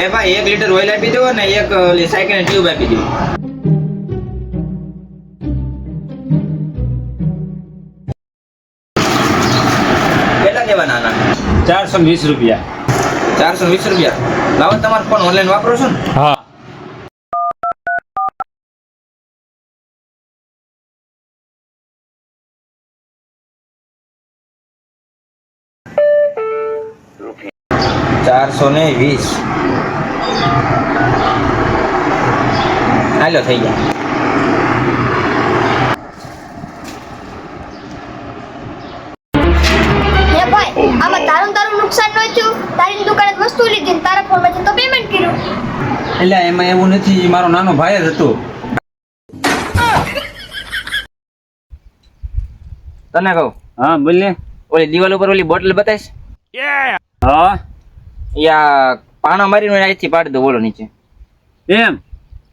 એ ભાઈ એક litre oil આપી દો ને એક સાયકલ ટ્યુબ આપી દો. કેટલા દેવાના આના? ચારસો વીસ રૂપિયા. ચારસો વીસ રૂપિયા. લાવો તમારો ફોન ઓનલાઈન વાપરો છો ને? હા. ચારસો ને વીસ. હાલો થઈ ગયા. હે આમાં તારું તારું નુકસાન ન થયું? તારી દુકાને વસ્તુ લીધી તારા ફોનમાંથી તો પેમેન્ટ કર્યું. એટલે એમાં એવું નથી મારો નાનો ભાઈ જ હતો. તને કહું? હા બોલ ને. ઓલી દિવાલ ઉપર ઓલી બોટલ બતાવીશ? હા. યા પાણા મારીને અહીંથી પાડી દો બોલો નીચે. એમ?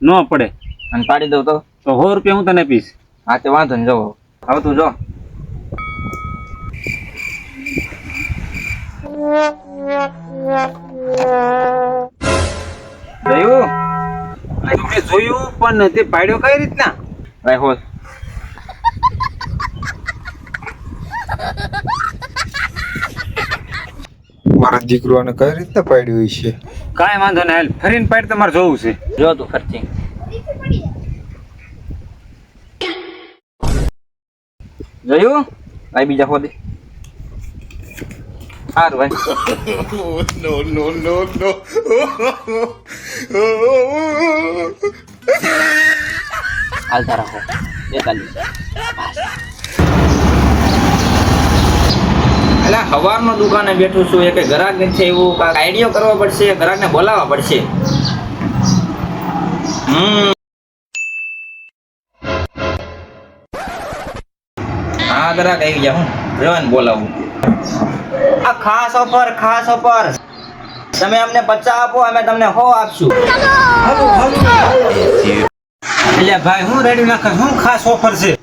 ન પડે. અને પાડી દઉં તો? તો સો રૂપિયા હું તને પીશ હા તે વાંધો ને જો હવે તું જો. જોયું? મેં જોયું પણ તે પાડ્યો કઈ રીતના? ભાઈ હોલ મારા દીકરાને કઈ રીતના પાડ્યું છે? કાંઈ વાંધો નહીં હાલ ફરીને પાડ તમારે જોવું છે. જો તું ફરતી જોયું? ભાઈ બીજા હોદે સારું ભાઈ હાલતા રાખો બેતાલીસ. એટલે હવારનો દુકાને બેઠું છું. એ કંઈ ગ્રાહક નથી એવું આઈડિયો કરવો પડશે ગ્રાહકને બોલાવવા પડશે. હમ. હા ગ્રાહક આવી ગયા હું. રેવાન બોલાવું. આ ખાસ ઓફર ખાસ ઓફર તમે અમને પચાસ આપો અમે તમને હો આપશું. એટલે ભાઈ હું રેડી નાખે શું ખાસ ઓફર છે?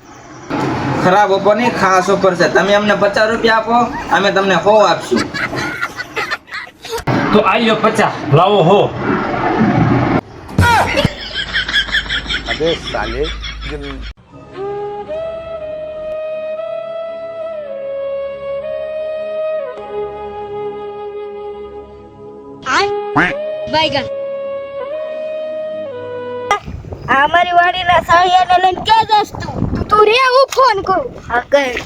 ખરાબ ઓફર નહીં ખાસ ઓફર છે. તમે અમને પચાસ રૂપિયા આપો અમે તમને હો આપશું. તો આવ્યો પચાસ લાવો હો. બાયગન આ મારી વાડીના સાળિયાને લઈને ક્યાં જાસ તું તું રે હું ફોન કરું હા કર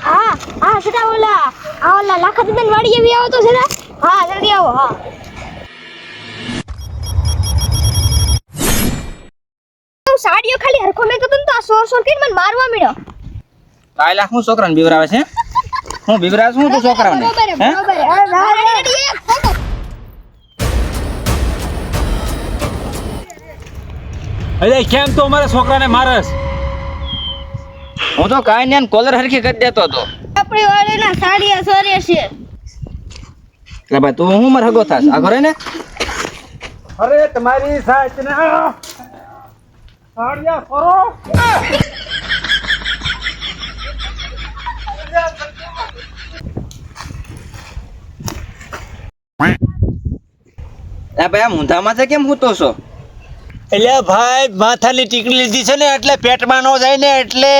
હા હા સદા ઓલા આ ઓલા લાખા દીદન વાડી આવી આવો તો સદા હા જલ્દી આવો હા સાડીઓ ખાલી હરખો મેં કીધું તો આ સોર સોર કરીને મને મારવા મળ્યો કાયલા હું છોકરાને બીવરાવે છે હું બીવરાવે છું તું છોકરાને બરાબર બરોબર અરે કેમ તો અમારા છોકરાને મારસ? હું તો કાઈ ને કોલર હરખી કરી દેતો હતો. આપણી વાડીના સાડિયા સોરે છે. એટલે ભાઈ તું હું મારે હગો થાસ આગળ ને? અરે તમારી સાચ ના સાડિયા ફરો એ ભાઈ આ મૂંધામાં છે કેમ તો છો? એટલે ભાઈ માથાની ટીકડી લીધી છે ને એટલે પેટમાં ન જાય ને એટલે.